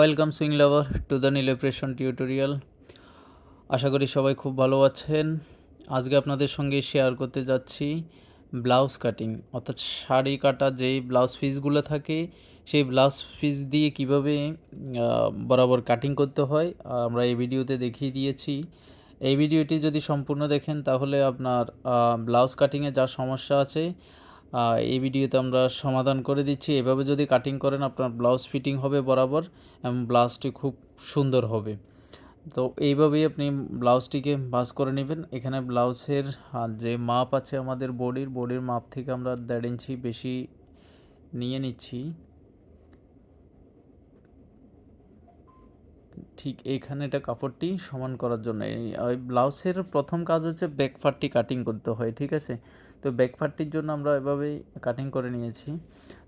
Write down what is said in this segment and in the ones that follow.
Welcome swing lover to the নীলেপ্রেশন tutorial আশা করি সবাই খুব ভালো আছেন। আজকে আপনাদের সঙ্গে শেয়ার করতে যাচ্ছি ব্লাউজ কাটিং অর্থাৎ শাড়ি কাটা যেই ব্লাউজ পিসগুলো থাকে, সেই ব্লাউজ পিস দিয়ে কীভাবে বরাবর কাটিং করতে হয়, আমরা এই ভিডিওতে দেখিয়ে দিয়েছি। এই ভিডিওটি যদি সম্পূর্ণ দেখেন, তাহলে আপনার ব্লাউজ কাটিংয়ে যা সমস্যা আছে এই ভিডিওতে আমরা সমাধান করে দিচ্ছি। এভাবে যদি কাটিং করেন, আপনার ব্লাউজ ফিটিং হবে বরাবর এবং ব্লাউজটি খুব সুন্দর হবে। তো এইভাবেই আপনি ব্লাউজটিকে ভাঁজ করে নেবেন। এখানে ব্লাউজের যে মাপ আছে আমাদের বডির বডির মাপ থেকে আমরা দেড় ইঞ্চি বেশি নিয়ে নিচ্ছি। ঠিক এইখানে এটা কাপড়টি সমান করার জন্য। ওই ব্লাউজের প্রথম কাজ হচ্ছে ব্যাক পার্টটি কাটিং করতে হয়, ঠিক আছে? তো ব্যাক পার্টটির জন্য আমরা এভাবেই কাটিং করে নিয়েছি।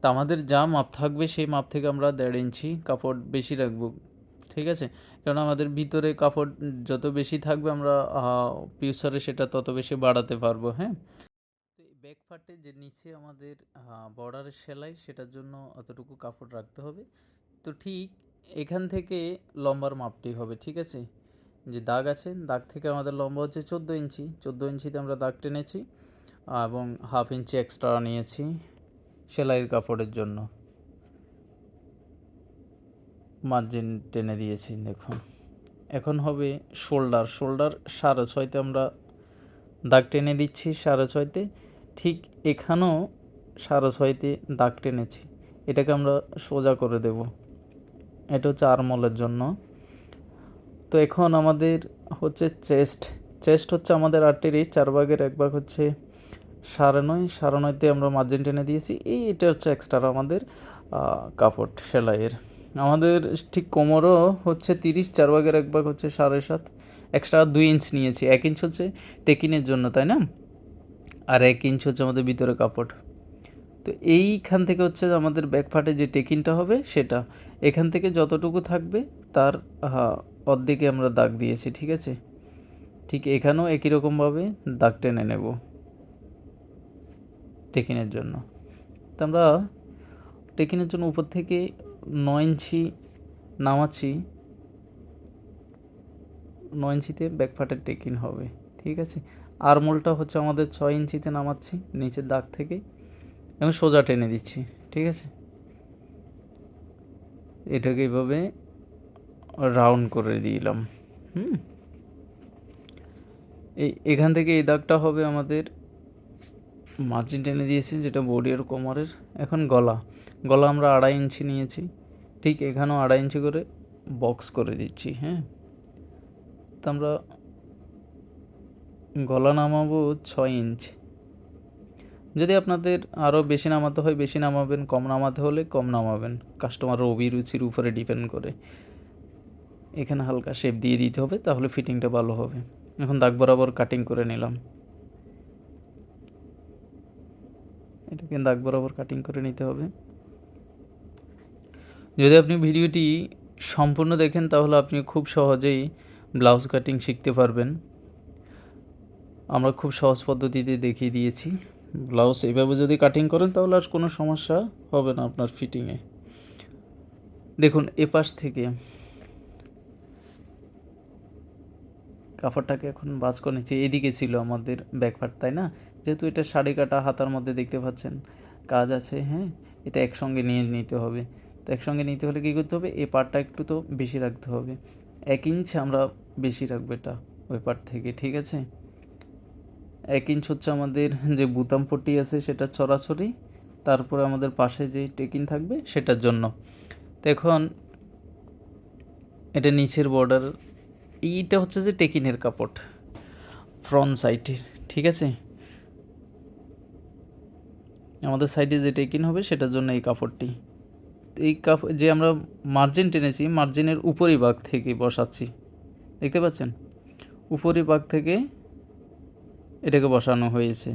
তো আমাদের যা মাপ থাকবে সেই মাপ থেকে আমরা দেড় ইঞ্চি কাপড় বেশি রাখব, ঠিক আছে? কারণ আমাদের ভিতরে কাপড় যত বেশি থাকবে আমরা ফিউচারে সেটা তত বেশি বাড়াতে পারব হ্যাঁ? তো এই ব্যাক পার্টে যে নিচে আমাদের বর্ডারের সেলাই সেটার জন্য অতটুকু কাপড় রাখতে হবে। তো ঠিক এখান থেকে লম্বার মাপটি হবে, ঠিক আছে? যে দাগ আছে, দাগ থেকে আমাদের লম্বা হচ্ছে চোদ্দ ইঞ্চি। চোদ্দ ইঞ্চিতে আমরা দাগ টেনেছি এবং হাফ ইঞ্চি এক্সট্রা নিয়েছি সেলাইয়ের কাপড়ের জন্য। মার্জিন টেনে দিয়েছি, দেখুন। এখন হবে শোল্ডার। শোল্ডার সাড়ে ছয়তে আমরা দাগ টেনে দিচ্ছি সাড়ে ছয়তে। ঠিক এখানেও সাড়ে ছয়তে দাগ টেনেছি। এটাকে আমরা সোজা করে দেব। এটা হচ্ছে আরমলের জন্য। তো এখন আমাদের হচ্ছে চেস্ট। চেস্ট হচ্ছে আমাদের আর্টেরই চার ভাগের এক ভাগ হচ্ছে সাড়ে নয় সাড়ে নয়তে আমরা মার্জিন টেনে দিয়েছি। এই এটা হচ্ছে এক্সট্রা আমাদের কাপড়, সেলাইয়ের। আমাদের ঠিক কোমরও হচ্ছে তিরিশ, চার ভাগের এক ভাগ হচ্ছে সাড়ে সাত। এক্সট্রা দুই ইঞ্চ নিয়েছি। এক ইঞ্চ হচ্ছে টেকিনের জন্য, তাই না? আর এক ইঞ্চ হচ্ছে আমাদের ভিতরে কাপড়। তো এইখান থেকে হচ্ছে আমাদের ব্যাক পার্টে যে টেকিনটা হবে সেটা। এখান থেকে যতটুকু থাকবে তার অর্ধেকে আমরা দাগ দিয়েছি, ঠিক আছে? ঠিক এখানেও একই রকমভাবে দাগ টেনে নেব টেকিনের জন্য। তো আমরা টেকিনের জন্য উপর থেকে নয় ইঞ্চি নামাচ্ছি। নয় ইঞ্চিতে ব্যাক পার্টের টেকিন হবে, ঠিক আছে? আরমোলটা হচ্ছে আমাদের ছয় ইঞ্চিতে নামাচ্ছি, নিচের দাগ থেকে। এবং সোজা টেনে দিচ্ছি, ঠিক আছে? এটাকে এইভাবে রাউন্ড করে দিলাম, হুম? এই, এখান থেকে এই দাগটা হবে আমাদের মার্জিন টেনে দিয়েছি, যেটা বডি আর কোমরের, এখন গলা। গলা আমরা আড়াই ইঞ্চি নিয়েছি, ঠিক এখানেও আড়াই ইঞ্চি করে বক্স করে দিচ্ছি হ্যাঁ? তো আমরা গলা নামাবো ছয় ইঞ্চ। যদি আপনাদের আরও বেশি নামাতে হয়, বেশি নামাবেন, কম নামাতে হলে কম নামাবেন। কাস্টমারের অভিরুচির উপরে ডিপেন্ড করে। এখানে হালকা শেপ দিয়ে দিতে হবে, তাহলে ফিটিংটা ভালো হবে। এখন দাগ বরাবর কাটিং করে নিলাম। এটাকে দাগ বরাবর কাটিং করে নিতে হবে। যদি আপনি ভিডিওটি সম্পূর্ণ দেখেন, তাহলে আপনি খুব সহজেই ব্লাউজ কাটিং শিখতে পারবেন। আমরা খুব সহজ পদ্ধতিতে দেখিয়ে দিয়েছি। ব্লাউজ এইভাবে যদি কাটিং করেন তাহলে আর কোনো সমস্যা হবে না আপনার ফিটিংয়ে দেখুন, এপাশ থেকে কাপড়টাকে এখন বাজ করে নিচ্ছি। এদিকে ছিল আমাদের ব্যাকপার্ট তাই না? যেহেতু এটা শাড়ি কাটা হাতার মধ্যে দেখতে পাচ্ছেন, কাজ আছে হ্যাঁ? এটা একসঙ্গে নিয়ে নিতে হবে। তো একসঙ্গে নিতে হলে কী করতে হবে? এই পার্টটা একটু তো বেশি রাখতে হবে। এক ইঞ্চ আমরা বেশি রাখব এটা ওই পার্ট থেকে, ঠিক আছে? এক ইঞ্চ হচ্ছে আমাদের যে বুতাম পট্টি আছে সেটা ছড়াছড়ি, তারপরে আমাদের পাশে যে টেকিন থাকবে সেটার জন্য। এখন এটা নিচের বর্ডার এইটা হচ্ছে যে টেকিনের কাপড় ফ্রন্ট সাইডের ঠিক আছে? আমাদের সাইডে যে টেকিন হবে সেটার জন্য এই কাপড়টি। এই কাপ, যে আমরা মার্জিন টেনেছি মার্জিনের উপরি ভাগ থেকে বসাচ্ছি, দেখতে পাচ্ছেন? উপরি ভাগ থেকে এটাকে বসানো হয়েছে।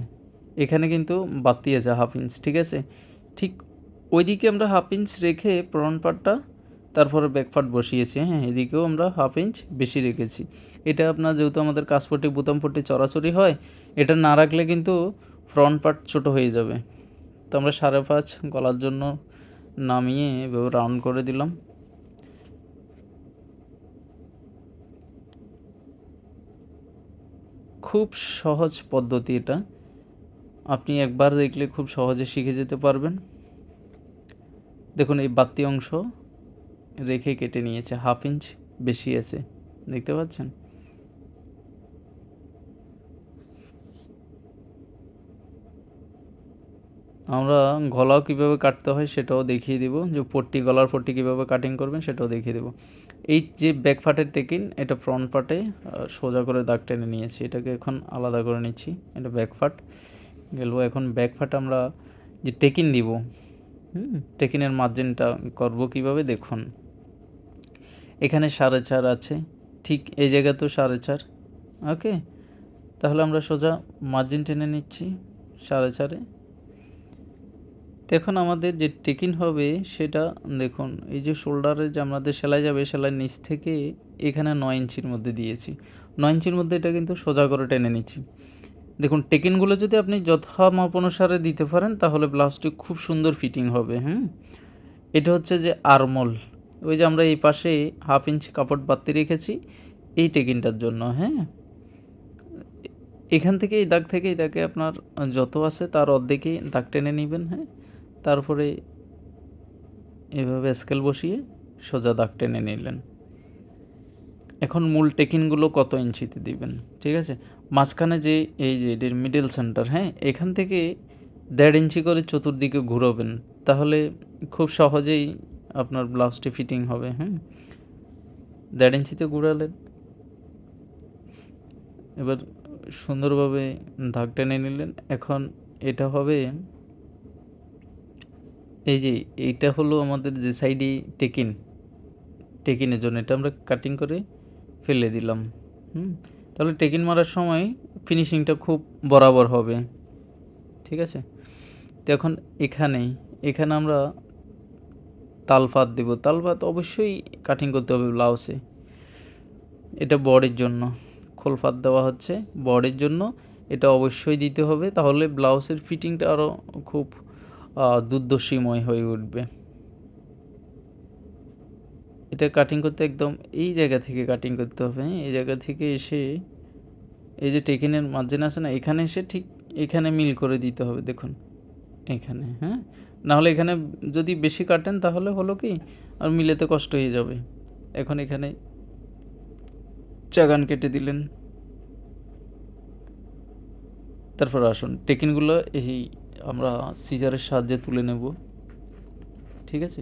এখানে কিন্তু বাতি আছে হাফ ইঞ্চ ঠিক আছে? ঠিক ওইদিকে আমরা হাফ ইঞ্চ রেখে ফ্রন্ট পার্টটা তারপরে ব্যাক বসিয়েছি। হ্যাঁ এদিকেও আমরা হাফ ইঞ্চ বেশি রেখেছি। এটা আপনার যেহেতু আমাদের কাজপট্টি বোতাম পট্টি চড়াচড়ি হয়, এটা না রাখলে কিন্তু ফ্রন্ট পার্ট ছোট হয়ে যাবে। তো আমরা সাড়ে পাঁচ গলার জন্য নামিয়ে এভাবে রাউন্ড করে দিলাম। খুব সহজ পদ্ধতি এটা। আপনি একবার দেখলে খুব সহজে শিখে যেতে পারবেন। দেখুন, এই বাতি অংশ রেখে কেটে নিয়েছে, হাফ ইঞ্চ বেশি আছে। দেখতে পাচ্ছেন? আমরা গলাও কীভাবে কাটতে হয় সেটাও দেখিয়ে দিব। যে পট্টি, গলার পট্টি কীভাবে কাটিং করবেন সেটাও দেখিয়ে দেবো। এই যে ব্যাক পার্টের টেকিন, এটা ফ্রন্ট পার্টে সোজা করে দাগ টেনে নিয়েছি। এটাকে এখন আলাদা করে নিচ্ছি, এটা ব্যাক পার্ট গেল, এখন ব্যাক পার্ট আমরা যে টেকিন দিব, হুম, টেকিনের মার্জিনটা করব কীভাবে দেখুন। এখানে সাড়ে চার আছে, ঠিক এই জায়গাতেও সাড়ে চার ওকে তাহলে আমরা সোজা মার্জিন টেনে নিচ্ছি সাড়ে চারে। দেখুন, আমাদের যে টেকিন হবে সেটা, দেখুন, এই যে শোল্ডারে যে আমাদের সেলাই যাবে সেলাই নিচ থেকে এখানে নয় ইঞ্চির মধ্যে দিয়েছি। নয় ইঞ্চির মধ্যে এটা কিন্তু সোজা করে টেনে নিচ্ছি। দেখুন, টেকিনগুলো যদি আপনি যথা মাপ অনুসারে দিতে পারেন, তাহলে ব্লাউজটি খুব সুন্দর ফিটিং হবে হ্যাঁ এটা হচ্ছে যে আরমোল। ওই যে আমরা এই পাশে হাফ ইঞ্চি কাপড় বাড়তি রেখেছি, এই টেকিনটার জন্য হ্যাঁ? এখান থেকে এই দাগ থেকে এই দাগে আপনার যত আছে তার অর্ধেকেই দাগ টেনে নেবেন হ্যাঁ? তারপরে এভাবে স্কেল বসিয়ে সোজা দাগ টেনে নিলেন। এখন মূল টেকিনগুলো কত ইঞ্চিতে দিবেন? ঠিক আছে? মাঝখানে যে, এই যে এটির মিডল সেন্টার হ্যাঁ? এখান থেকে দেড় ইঞ্চি করে চতুর্দিকে ঘুরোবেন, তাহলে খুব সহজেই আপনার ব্লাউজটি ফিটিং হবে হ্যাঁ দেড় ইঞ্চিতে ঘুরালেন। এবার সুন্দরভাবে দাগ টেনে নিলেন। এখন এটা হবে এই যে, এইটা হলো আমাদের যে সাইডে টেকিন টেকিনের জন্য। এটা আমরা কাটিং করে ফেলে দিলাম। হুম? তাহলে টেকিন মারার সময় ফিনিশিংটা খুব বরাবর হবে। ঠিক আছে? তো এখন এখানে এখানে আমরা তালফাত দেব। তালফাত অবশ্যই কাটিং করতে হবে ব্লাউজে এটা বডির জন্য। খোলফাত দেওয়া হচ্ছে বডির জন্য। এটা অবশ্যই দিতে হবে। তাহলে ব্লাউজের ফিটিংটা আরও খুব দুর্দশীময় হয়ে উঠবে। এটা কাটিং করতে একদম এই জায়গা থেকে কাটিং করতে হবে হ্যাঁ? এই জায়গা থেকে এসে এই যে টেকিনের মার্জিন আছে না, এখানে এসে ঠিক এখানে মিল করে দিতে হবে, দেখুন। এখানে হ্যাঁ? নাহলে এখানে যদি বেশি কাটেন তাহলে হলো কি, আর মিলেতে কষ্ট হয়ে যাবে। এখন এখানে চাগান কেটে দিলেন। তারপর আসুন, টেকিনগুলো এই আমরা সিজারের সাহায্যে তুলে নেব। ঠিক আছে?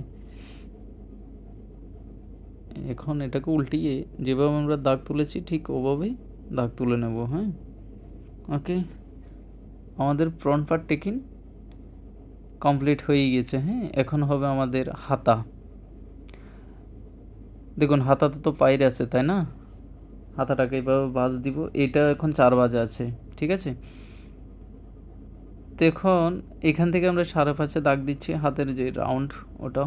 এখন এটাকে উল্টিয়ে যেভাবে আমরা দাগ তুলেছি ঠিক ওভাবেই দাগ তুলে নেব হ্যাঁ? ওকে আমাদের ফ্রন্ট পার্ট টেকিন। কমপ্লিট হয়ে গেছে হ্যাঁ? এখন হবে আমাদের হাতা। দেখুন হাতাতে তো পাইরে আছে, তাই না? হাতাটাকে এইভাবে বাজ দিব। এটা এখন চার বাজে আছে, ঠিক আছে? দেখুন, এখান থেকে আমরা সাড়ে পাঁচে দাগ দিচ্ছি, হাতের যে রাউন্ড ওটা।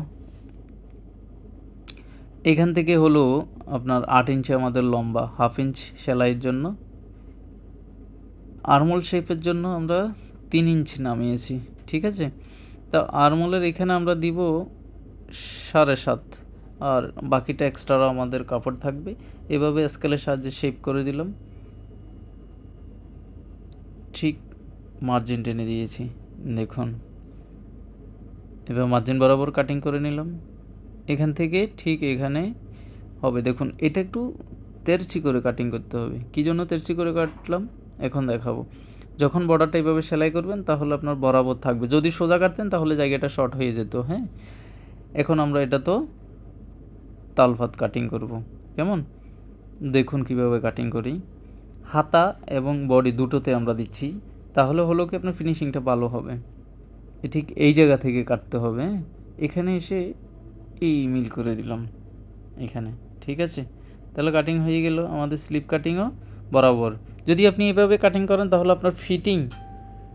এখান থেকে হলো আপনার আট ইঞ্চি আমাদের লম্বা, হাফ ইঞ্চ সেলাইয়ের জন্য। আরমোল শেপের জন্য আমরা তিন ইঞ্চ নামিয়েছি, ঠিক আছে? তা আরমোলের এখানে আমরা দিব সাড়ে সাত, আর বাকিটা এক্সট্রা আমাদের কাপড় থাকবে। এভাবে স্কেলের সাহায্যে শেপ করে দিলাম। ঠিক মার্জিন টেনে দিয়েছি। দেখুন। এবার মার্জিন বরাবর কাটিং করে নিলাম। এখান থেকে ঠিক এখানে হবে। দেখুন, এটা একটু তেরচি করে কাটিং করতে হবে। কী জন্য তেরচি করে কাটলাম? এখন দেখাবো। যখন বর্ডারটা এইভাবে সেলাই করবেন, তাহলে আপনার বরাবর থাকবে। যদি সোজা কাটতেন, তাহলে জায়গাটা শর্ট হয়ে যেত হ্যাঁ? এখন আমরা এটা তো তালভাত কাটিং করব। কেমন? দেখুন কীভাবে কাটিং করি। হাতা এবং বডি দুটোতে আমরা দিচ্ছি। তাহলে হলো কি আপনার ফিনিশিংটা ভালো হবে। ঠিক এই জায়গা থেকে কাটতে হবে? এখানে এসে এই মিল করে দিলাম এখানে, ঠিক আছে? তাহলে কাটিং হয়ে গেল আমাদের স্লিপ কাটিংও বরাবর। যদি আপনি এভাবে কাটিং করেন তাহলে আপনার ফিটিং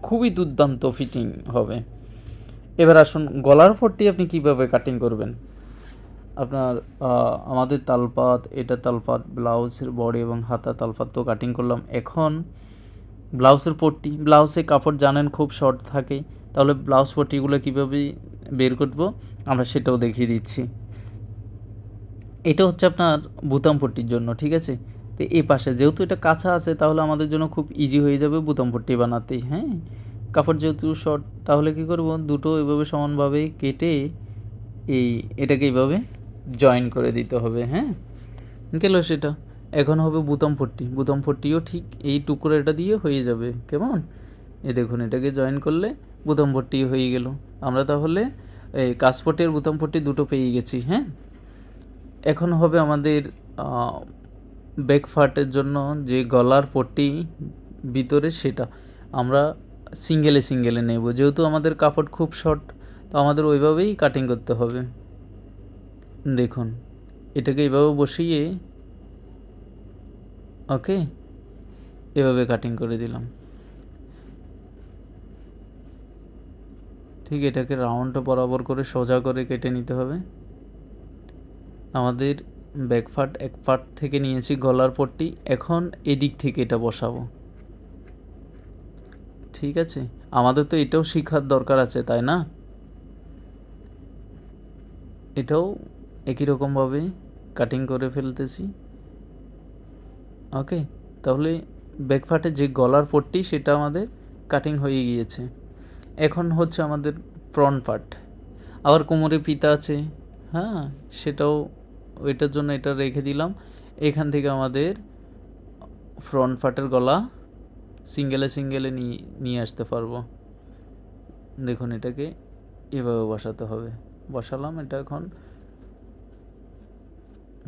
খুবই দুর্দান্ত ফিটিং হবে। এবার আসুন, গলার ফোরটি আপনি কীভাবে কাটিং করবেন? আপনার আমাদের তালপাত, এটা তালপাত ব্লাউজের বডি এবং হাতা তালপাত তো কাটিং করলাম। এখন ব্লাউজের পট্টি, ব্লাউজে কাপড় জানেন খুব শর্ট থাকে, তাহলে ব্লাউজ পট্টিগুলো কীভাবে বের করব? আমরা সেটাও দেখিয়ে দিচ্ছি। এটা হচ্ছে আপনার বুতাম পট্টির জন্য, ঠিক আছে? তো এই পাশে যেহেতু এটা কাঁচা আছে, তাহলে আমাদের জন্য খুব ইজি হয়ে যাবে বুতাম পট্টি বানাতে হ্যাঁ? কাপড় যেহেতু শর্ট, তাহলে কি করব? দুটো এভাবে সমানভাবে কেটে এই এটাকে এইভাবে জয়েন করে দিতে হবে হ্যাঁ? গেল সেটা। এখন হবে বুতাম পট্টি বুতাম পট্টিও ঠিক এই টুকরোটা দিয়ে হয়ে যাবে। কেমন? এ দেখুন, এটাকে জয়েন করলে বুতাম পট্টি হয়ে গেল। আমরা তাহলে এই কাসপটের বুতাম পট্টি দুটো পেয়ে গেছি হ্যাঁ? এখন হবে আমাদের ব্যাকফার্টের জন্য যে গলার পট্টি ভিতরে সেটা। আমরা সিঙ্গেলে সিঙ্গেলে নেব। যেহেতু আমাদের কাপড় খুব শর্ট, তো আমাদের ওইভাবেই কাটিং করতে হবে। দেখুন, এটাকে এইভাবে বসিয়ে ওকে, এভাবে কাটিং করে দিলাম। ঠিক এটাকে রাউন্ড বরাবর করে সোজা করে কেটে নিতে হবে। আমাদের ব্যাক এক পার্ট থেকে নিয়েছি গলার পট্টি। এখন এদিক থেকে এটা বসাবো। ঠিক আছে? আমাদের তো এটাও শেখার দরকার আছে, তাই না? এটাও একই রকমভাবে কাটিং করে ফেলতেছি। ওকে, তাহলে ব্যাক পার্টের যে গলার পট্টি সেটা আমাদের কাটিং হয়ে গিয়েছে। এখন হচ্ছে আমাদের ফ্রন্ট পার্ট আবার কোমরে পিতা আছে। হ্যাঁ সেটাও ওইটার জন্য এটা রেখে দিলাম। এখান থেকে আমাদের ফ্রন্ট পার্টের গলা সিঙ্গেলে সিঙ্গেলে নিয়ে নিয়ে আসতে পারব। দেখুন এটাকে এভাবে বসাতে হবে। বসালাম, এটা এখন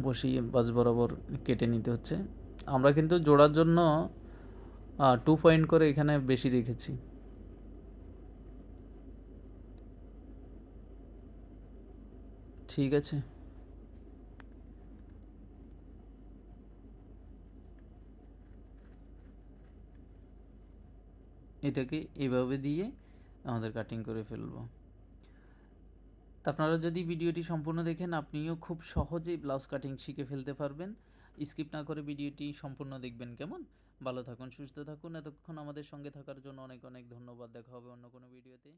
বসিয়ে বাস বরাবর কেটে নিতে হচ্ছে। আমরা কিন্তু জোড়ার জন্য টু পয়েন্ট করে এখানে বেশি রেখেছি। ঠিক আছে। এটাকে এভাবে দিয়ে আমাদের কাটিং করে ফেলব। আপনারা যদি ভিডিওটি সম্পূর্ণ দেখেন, আপনিও খুব সহজেই ব্লাউজ কাটিং শিখে ফেলতে পারবেন। স্কিপ না করে ভিডিওটি সম্পূর্ণ দেখবেন কেমন? ভালো থাকুন, সুস্থ থাকুন। এতক্ষণ আমাদের সঙ্গে থাকার জন্য অনেক অনেক ধন্যবাদ। দেখা হবে অন্য কোনো ভিডিওতে।